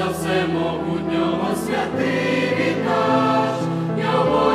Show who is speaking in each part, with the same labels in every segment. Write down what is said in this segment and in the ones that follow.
Speaker 1: за Отця Всемогутнього святий від нас, Його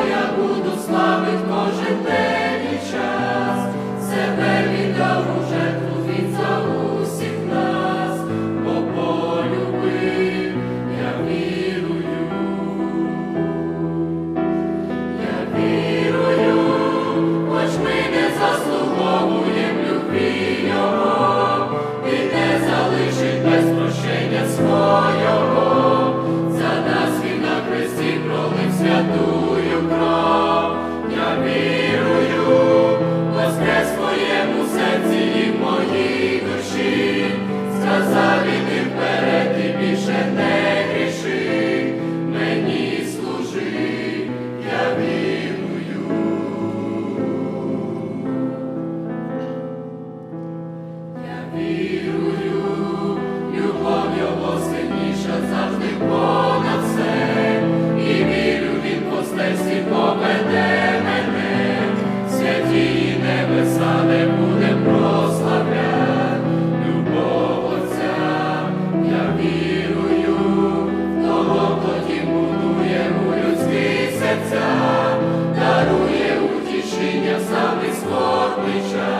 Speaker 1: вперед більше не гріши, мені служи, я вірую. Я вірую, любов його сильніша завжди. shall